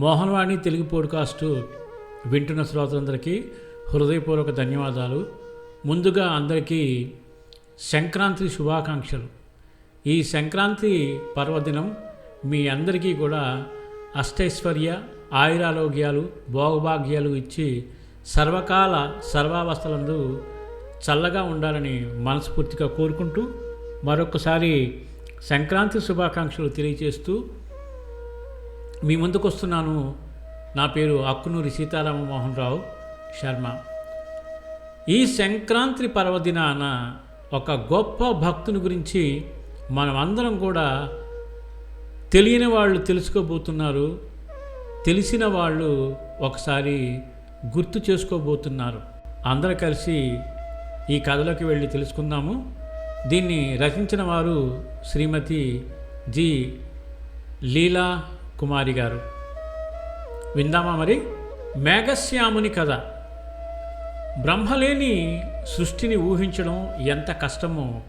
మోహన్వాణి తెలుగు పోడ్కాస్టు వింటున్న శ్రోతలందరికీ హృదయపూర్వక ధన్యవాదాలు. ముందుగా అందరికీ సంక్రాంతి శుభాకాంక్షలు. ఈ సంక్రాంతి పర్వదినం మీ అందరికీ కూడా అష్టైశ్వర్య ఆయురారోగ్యాలు భోగభాగ్యాలు ఇచ్చి సర్వకాల సర్వావస్థలందు చల్లగా ఉండాలని మనస్ఫూర్తిగా కోరుకుంటూ మరొకసారి సంక్రాంతి శుభాకాంక్షలు తెలియజేస్తూ మీ ముందుకు వస్తున్నాను. నా పేరు అక్కునూరి సీతారామమోహన్ రావు శర్మ. ఈ సంక్రాంతి పర్వదినాన ఒక గొప్ప భక్తుని గురించి మనం అందరం కూడా తెలియని వాళ్ళు తెలుసుకోబోతున్నారు. తెలిసిన వాళ్ళు ఒకసారి గుర్తు చేసుకోబోతున్నారు. అందరూ కలిసి ఈ కథలోకి వెళ్ళి తెలుసుకుందాము. దీన్ని రచించిన వారు శ్రీమతి జి. లీలా కుమారి గారు. విందామా మరి? మేఘశ్యాముని కథ. బ్రహ్మలేని సృష్టిని ఊహించడం ఎంత కష్టమో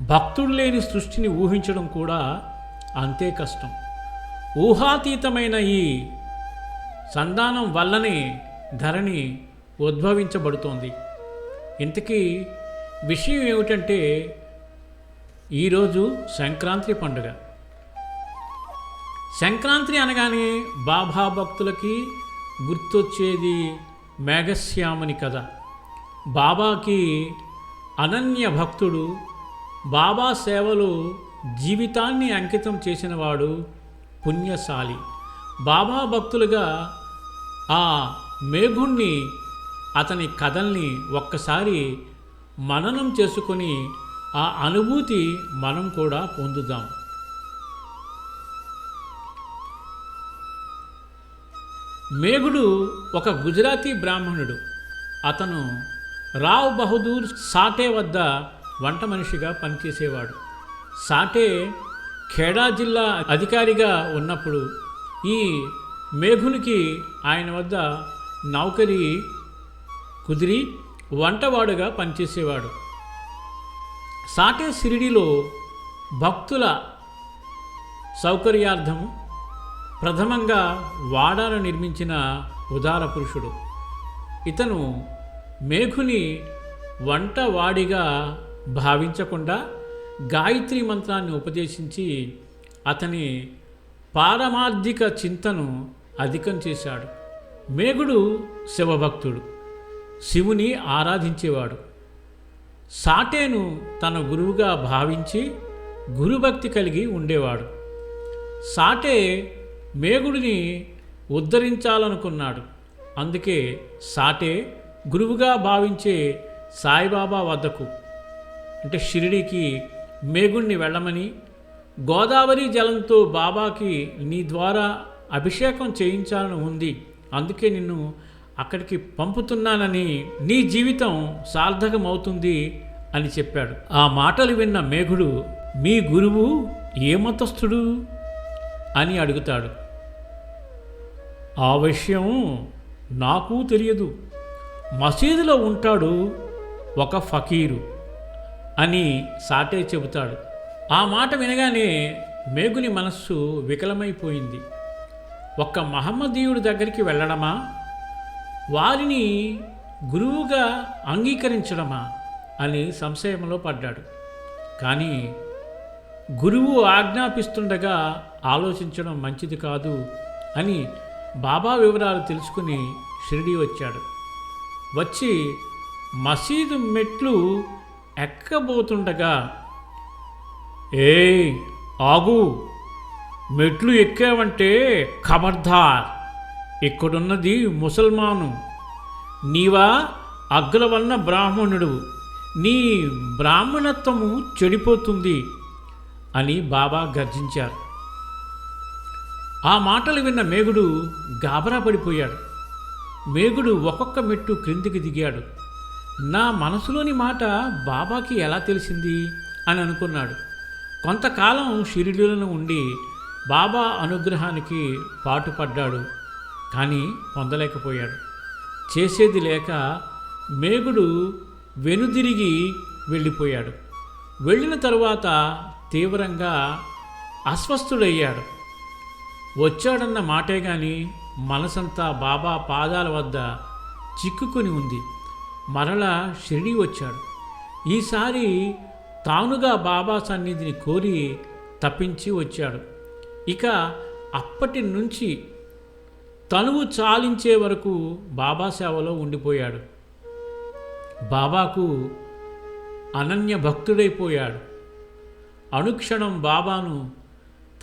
భక్తుడు లేని సృష్టిని ఊహించడం కూడా అంతే కష్టం. ఊహాతీతమైన ఈ సంధానం వల్లనే ధరణి ఉద్భవించబడుతోంది. ఇంతకీ విషయం ఏమిటంటే ఈరోజు సంక్రాంతి పండుగ. సంక్రాంతి అనగానే బాబా భక్తులకి గుర్తొచ్చేది మేఘశ్యాముని కథ. బాబాకి అనన్య భక్తుడు బాబా సేవలు జీవితాన్ని అంకితం చేసినవాడు పుణ్యశాలి. బాబా భక్తులుగా ఆ మేఘుణ్ణి అతని కథల్ని ఒక్కసారి మననం చేసుకొని ఆ అనుభూతి మనం కూడా పొందుదాం. మేఘుడు ఒక గుజరాతీ బ్రాహ్మణుడు. అతను రావ్ బహదూర్ సాటే వద్ద వంట మనిషిగా పనిచేసేవాడు. సాటే ఖేడా జిల్లా అధికారిగా ఉన్నప్పుడు ఈ మేఘునికి ఆయన వద్ద నౌకరి కుదిరి వంటవాడుగా పనిచేసేవాడు. సాటే సిరిడిలో భక్తుల సౌకర్యార్థము ప్రథమంగా వాడాను నిర్మించిన ఉదార పురుషుడు. ఇతను మేఘుని వంటవాడిగా భావించకుండా గాయత్రి మంత్రాన్ని ఉపదేశించి అతని పారమార్థిక చింతను అధికం చేశాడు. మేఘుడు శివభక్తుడు. శివుని ఆరాధించేవాడు. సాటేను తన గురువుగా భావించి గురుభక్తి కలిగి ఉండేవాడు. సాటే మేఘుడిని ఉద్ధరించాలనుకున్నాడు. అందుకే సాటే గురువుగా భావించే సాయిబాబా వద్దకు అంటే షిరిడికి మేగుణ్ణి వెళ్ళమని గోదావరి జలంతో బాబాకి నీ ద్వారా అభిషేకం చేయించాలని ఉంది. అందుకే నిన్ను అక్కడికి పంపుతున్నానని నీ జీవితం సార్థకమవుతుంది అని చెప్పాడు. ఆ మాటలు విన్న మేఘుడు మీ గురువు ఏ మతస్థుడు? అని అడుగుతాడు. ఆ విషయం నాకు తెలియదు. మసీదులో ఉంటాడు ఒక ఫకీరు అని సాటే చెబుతాడు. ఆ మాట వినగానే మేగుని మనస్సు వికలమైపోయింది. ఒక్క మహమ్మదీయుడి దగ్గరికి వెళ్ళడమా? వారిని గురువుగా అంగీకరించడమా? అని సంశయంలో పడ్డాడు. కానీ గురువు ఆజ్ఞాపిస్తుండగా ఆలోచించడం మంచిది కాదు అని బాబా వివరాలు తెలుసుకుని షిరిడి వచ్చాడు. వచ్చి మసీదు మెట్లు ఎక్కబోతుండగా ఏయ్ ఆగు. మెట్లు ఎక్కావంటే ఖబర్దార్. ఇక్కడున్నది ముసల్మాను. నీవా అగ్రవర్ణ బ్రాహ్మణుడు. నీ బ్రాహ్మణత్వము చెడిపోతుంది అని బాబా గర్జించారు. ఆ మాటలు విన్న మేఘుడు గాబరా పడిపోయాడు. మేఘుడు ఒక్కొక్క మెట్టు క్రిందికి దిగాడు. నా మనసులోని మాట బాబాకి ఎలా తెలిసింది అని అనుకున్నాడు. కొంతకాలం షిరిడీలను ఉండి బాబా అనుగ్రహానికి పాటుపడ్డాడు. కానీ పొందలేకపోయాడు. చేసేది లేక మేఘుడు వెనుదిరిగి వెళ్ళిపోయాడు. వెళ్ళిన తరువాత తీవ్రంగా అస్వస్థుడయ్యాడు. వచ్చాడన్న మాటే గాని మనసంతా బాబా పాదాల వద్ద చిక్కుకొని ఉంది. మరలా షిరిడి వచ్చాడు. ఈసారి తానుగా బాబా సన్నిధిని కోరి తప్పించి వచ్చాడు. ఇక అప్పటి నుంచి తనువు చాలించే వరకు బాబా సేవలో ఉండిపోయాడు. బాబాకు అనన్య భక్తుడైపోయాడు. అనుక్షణం బాబాను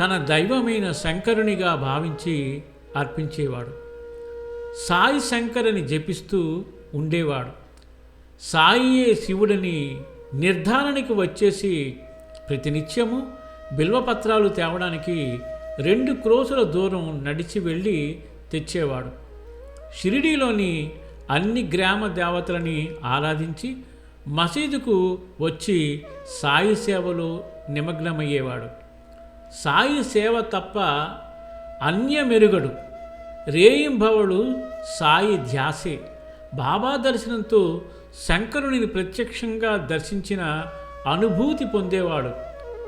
తన దైవమైన శంకరునిగా భావించి అర్పించేవాడు. సాయి శంకరని జపిస్తూ ఉండేవాడు. సాయియే శివుడని నిర్ధారణకి వచ్చేసి ప్రతినిత్యము బిల్వపత్రాలు తేవడానికి రెండు క్రోసుల దూరం నడిచి వెళ్ళి తెచ్చేవాడు. షిరిడీలోని అన్ని గ్రామ దేవతలని ఆరాధించి మసీదుకు వచ్చి సాయి సేవలో నిమగ్నమయ్యేవాడు. సాయి సేవ తప్ప అన్యమెరుగడు. రేయింభవడు సాయి ధ్యాసే. బాబా దర్శనంతో శంకరునిని ప్రత్యక్షంగా దర్శించిన అనుభూతి పొందేవాడు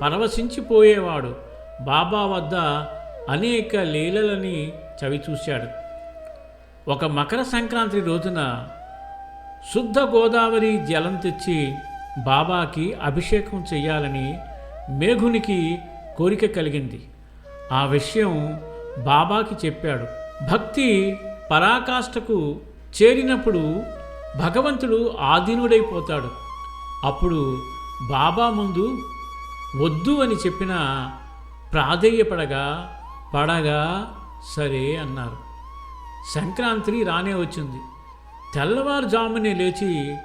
పరవశించిపోయేవాడు. బాబా వద్ద అనేక లీలలని చవిచూశాడు. ఒక మకర సంక్రాంతి రోజున శుద్ధ గోదావరి జలం తెచ్చి బాబాకి అభిషేకం చెయ్యాలని మేఘునికి కోరిక కలిగింది. ఆ విషయం బాబాకి చెప్పాడు. భక్తి పరాకాష్ఠకు చేరినప్పుడు భగవంతుడు ఆధీనుడైపోతాడు. అప్పుడు బాబా ముందు వద్దు అని చెప్పిన ప్రాధేయపడగా పడగా సరే అన్నారు. సంక్రాంతి రానే వచ్చింది. తెల్లవారుజామునే లేచి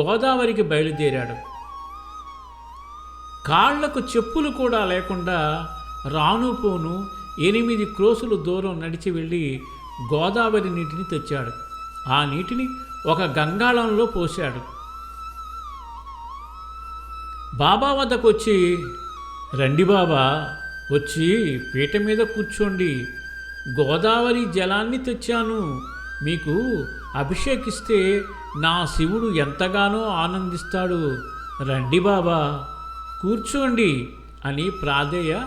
గోదావరికి బయలుదేరాడు. కాళ్ళకు చెప్పులు కూడా లేకుండా రాను పోను ఎనిమిది క్రోసులు దూరం నడిచి వెళ్ళి గోదావరి నీటిని తెచ్చాడు. ఆ నీటిని ఒక గంగాళంలో పోశాడు. బాబా వద్దకు వచ్చి రండి బాబా వచ్చి పీట మీద కూర్చోండి. గోదావరి జలాన్ని తెచ్చాను. మీకు అభిషేకిస్తే నా శివుడు ఎంతగానో ఆనందిస్తాడు. రండి బాబా. కూర్చోండి అని ప్రాధేయ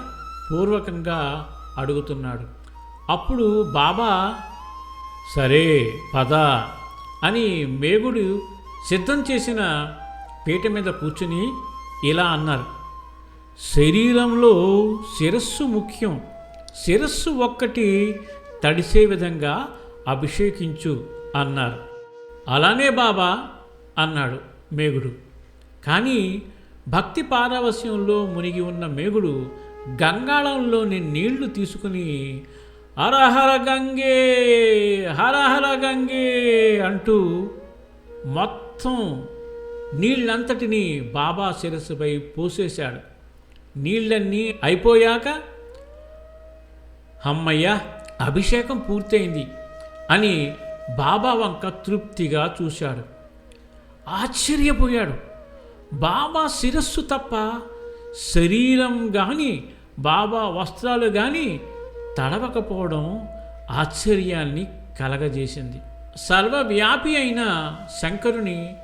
పూర్వకంగా అడుగుతున్నాడు. అప్పుడు బాబా సరే పద అని మేగుడు సిద్ధం చేసిన పీట మీద కూర్చుని ఇలా అన్నారు. శరీరంలో శిరస్సు ముఖ్యం. శిరస్సు ఒక్కటి తడిసే విధంగా అభిషేకించు అన్నారు. అలానే బాబా అన్నాడు మేగుడు. కానీ భక్తి పారవస్యంలో మునిగి ఉన్న మేగుడు గంగాళంలోని నీళ్ళు తీసుకుని హరహర గంగే హరహర గంగే అంటూ మొత్తం నీళ్ళంతటినీ బాబా శిరస్సుపై పోసేశాడు. నీళ్ళన్నీ అయిపోయాక అమ్మయ్య అభిషేకం పూర్తయింది అని బాబా వంక తృప్తిగా చూశాడు. ఆశ్చర్యపోయాడు. బాబా శిరస్సు తప్ప శరీరం కానీ బాబా వస్త్రాలు కానీ తడవకపోవడం ఆశ్చర్యాన్ని కలగజేసింది. సర్వవ్యాపి అయిన శంకరుని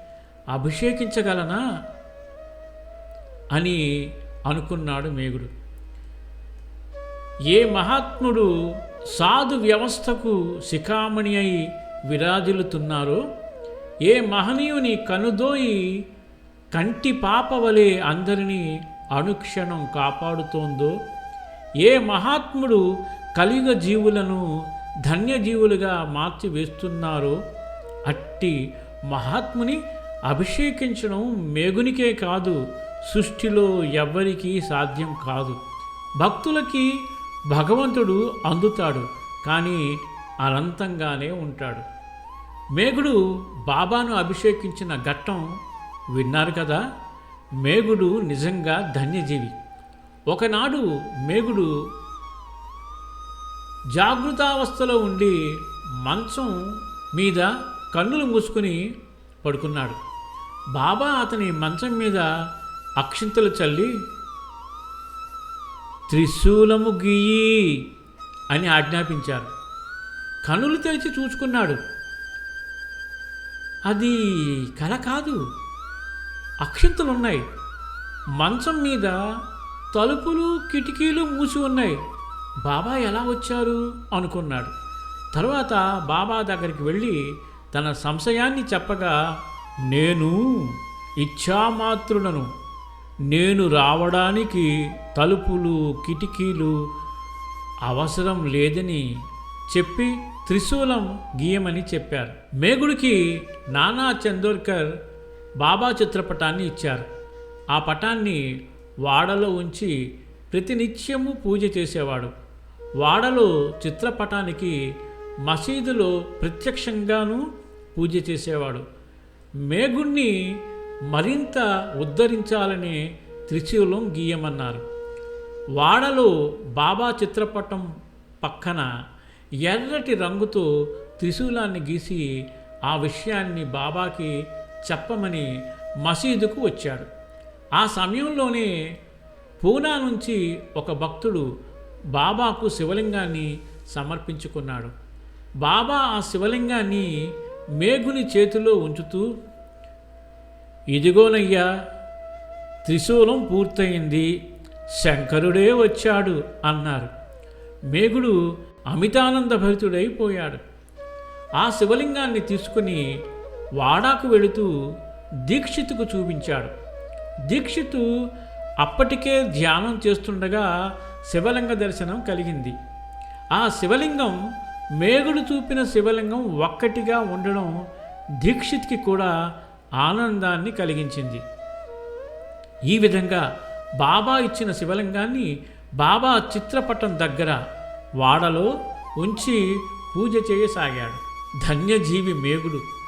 అభిషేకించగలనా అని అనుకున్నాడు మేగుడు ఏ మహాత్ముడు సాధు వ్యవస్థకు శిఖామణి అయి విరాజిల్లుతున్నారో ఏ మహనీయుని కనుదోయి కంటి పాప వలె అందరినీ అనుక్షణం కాపాడుతోందో ఏ మహాత్ముడు కలియుగ జీవులను ధన్యజీవులుగా మార్చి వేస్తున్నారో అట్టి మహాత్ముని అభిషేకించడం మేగునికే కాదు సృష్టిలో ఎవ్వరికీ సాధ్యం కాదు. భక్తులకి భగవంతుడు అందుతాడు కానీ అనంతంగానే ఉంటాడు. మేగుడు బాబాను అభిషేకించిన ఘట్టం విన్నారు కదా? మేగుడు నిజంగా ధన్యజీవి. ఒకనాడు మేగుడు జాగృతావస్థలో ఉండి మంచం మీద కన్నులు మూసుకుని పడుకున్నాడు. బాబా అతని మంచం మీద అక్షింతలు చల్లి త్రిశూలము గీయి అని ఆజ్ఞాపించారు. కనులు తెరిచి చూసుకున్నాడు అది కల కాదు అక్షింతలున్నాయి. మంచం మీద తలుపులు కిటికీలు మూసి ఉన్నాయి. బాబా ఎలా వచ్చారు? అనుకున్నాడు. తర్వాత బాబా దగ్గరికి వెళ్ళి తన సంశయాన్ని చెప్పగా నేను ఇచ్ఛామాత్రులను నేను రావడానికి తలుపులు కిటికీలు అవసరం లేదని చెప్పి త్రిశూలం గీయమని చెప్పారు. మేగుడికి నానా చందోర్కర్ బాబా చిత్రపటాన్ని ఇచ్చారు. ఆ పటాన్ని వాడలో ఉంచి ప్రతినిత్యము పూజ చేసేవాడు. వాడలో చిత్రపటానికి మసీదులో ప్రత్యక్షంగాను పూజ చేసేవాడు. మేగుణ్ణి మరింత ఉద్ధరించాలని త్రిశూలం గీయమన్నారు. వాడలో బాబా చిత్రపటం పక్కన ఎర్రటి రంగుతో త్రిశూలాన్ని గీసి ఆ విషయాన్ని బాబాకి చెప్పమని మసీదుకు వచ్చాడు. ఆ సమయంలోనే పూనా నుంచి ఒక భక్తుడు బాబాకు శివలింగాన్ని సమర్పించుకున్నాడు. బాబా ఆ శివలింగాన్ని మేఘుని చేతిలో ఉంచుతూ ఇదిగోనయ్యా త్రిశూలం పూర్తయింది శంకరుడే వచ్చాడు అన్నారు. మేఘుడు అమితానంద భరితుడైపోయాడు ఆ శివలింగాన్ని తీసుకుని వాడాకు వెళుతూ దీక్షితుకు చూపించాడు. దీక్షితు అప్పటికే ధ్యానం చేస్తుండగా శివలింగ దర్శనం కలిగింది. ఆ శివలింగం మేగుడు చూపిన శివలింగం ఒక్కటిగా ఉండడం దీక్షిత్కి కూడా ఆనందాన్ని కలిగించింది. ఈ విధంగా బాబా ఇచ్చిన శివలింగాన్ని బాబా చిత్రపటం దగ్గర వాడలో ఉంచి పూజ చేయసాగాడు. ధన్యజీవి మేగుడు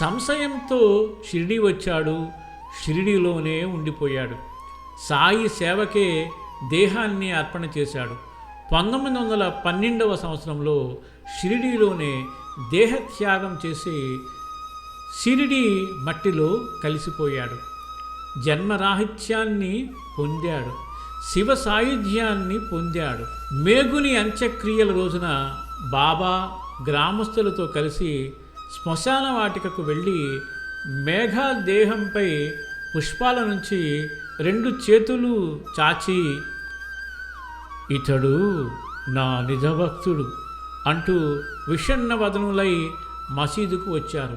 సంశయంతో షిరిడి వచ్చాడు. షిరిడిలోనే ఉండిపోయాడు. సాయి సేవకే దేహాన్ని అర్పణ చేశాడు. పంతొమ్మిది వందల పన్నెండవ సంవత్సరంలో షిరిడీలోనే దేహత్యాగం చేసి షిరిడి మట్టిలో కలిసిపోయాడు. జన్మరాహిత్యాన్ని పొందాడు. శివ సాయుధ్యాన్ని పొందాడు. మేగుని అంత్యక్రియల రోజున బాబా గ్రామస్తులతో కలిసి శ్మశాన వాటికకు వెళ్ళి మేఘ దేహంపై పుష్పాల నుంచి రెండు చేతులు చాచి ఇతడు నా నిజభక్తుడు అంటూ విషన్నవదనులై మసీదుకు వచ్చారు.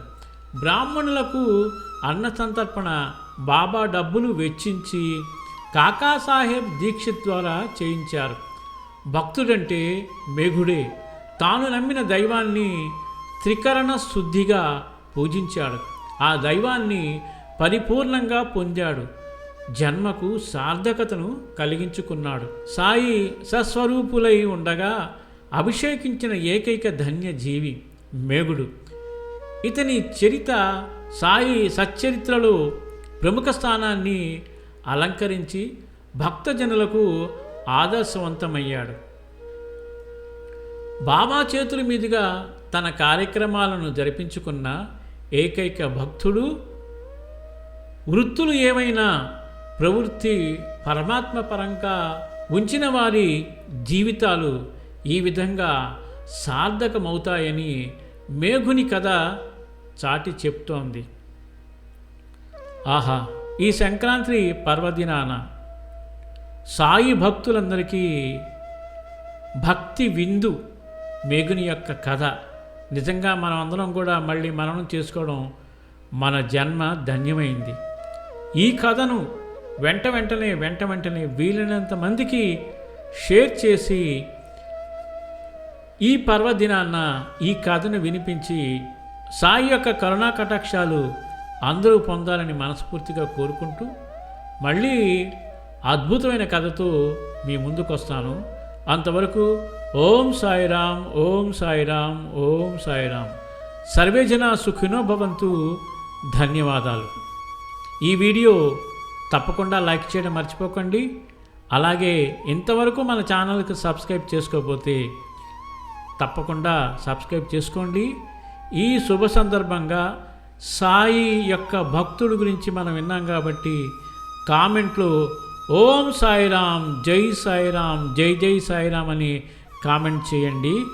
బ్రాహ్మణులకు అన్న సంతర్పణ బాబా డబ్బులు వెచ్చించి కాకాసాహెబ్ దీక్షిత్ ద్వారా చేయించారు. భక్తుడంటే మేఘుడే. తాను నమ్మిన దైవాన్ని త్రికరణ శుద్ధిగా పూజించాడు. ఆ దైవాన్ని పరిపూర్ణంగా పొందాడు. జన్మకు సార్థకతను కలిగించుకున్నాడు. సాయి సస్వరూపులై ఉండగా అభిషేకించిన ఏకైక ధన్య జీవి మేగుడు ఇతని చరిత సాయి సచ్చరిత్రలో ప్రముఖ స్థానాన్ని అలంకరించి భక్తజనులకు ఆదర్శవంతమయ్యాడు. బాబా చేతుల మీదుగా తన కార్యక్రమాలను జరిపించుకున్న ఏకైక భక్తుడు వృత్తులు ఏమైనా ప్రవృత్తి పరమాత్మ పరంగా ఉంచిన వారి జీవితాలు ఈ విధంగా సార్థకమవుతాయని మేఘుని కథ చాటి చెప్తోంది. ఆహా ఈ సంక్రాంతి పర్వదినాన సాయి భక్తులందరికీ భక్తి విందు మేఘుని యొక్క కథ. నిజంగా మనం అందరం కూడా మళ్ళీ మననం చేసుకోవడం మన జన్మ ధన్యమైంది. ఈ కథను వెంట వెంటనే వెంట వెంటనే వీలైనంత మందికి షేర్ చేసి ఈ పర్వదినాన్న ఈ కథను వినిపించి సాయి యొక్క కరుణా కటాక్షాలు అందరూ పొందాలని మనస్ఫూర్తిగా కోరుకుంటూ మళ్ళీ అద్భుతమైన కథతో మీ ముందుకు వస్తాను అంతవరకు ఓం సాయిరాం ఓం సాయిరాం ఓం సాయిరాం సర్వే జన సుఖినో భవంతు. ధన్యవాదాలు. ఈ వీడియో తప్పకుండా లైక్ చేయడం మర్చిపోకండి. అలాగే ఇంతవరకు మన ఛానల్కి సబ్స్క్రైబ్ చేసుకోకపోతే తప్పకుండా సబ్స్క్రైబ్ చేసుకోండి. ఈ శుభ సందర్భంగా సాయి యొక్క భక్తుడి గురించి మనం విన్నాం కాబట్టి కామెంట్లో ఓం సాయిరామ్ జై సాయిరామ్ జై జై సాయిరామ్ అని కామెంట్ చేయండి.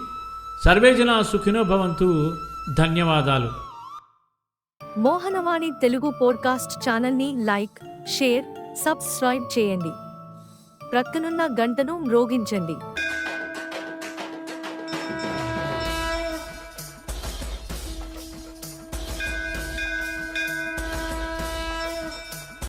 సర్వేజన సుఖినో భవంతు. ధన్యవాదాలు. మోహనవాణి తెలుగు పోడ్కాస్ట్ ఛానల్ని లైక్ షేర్ సబ్స్క్రైబ్ చేయండి. ప్రక్కనున్న గంటను మ్రోగించండి.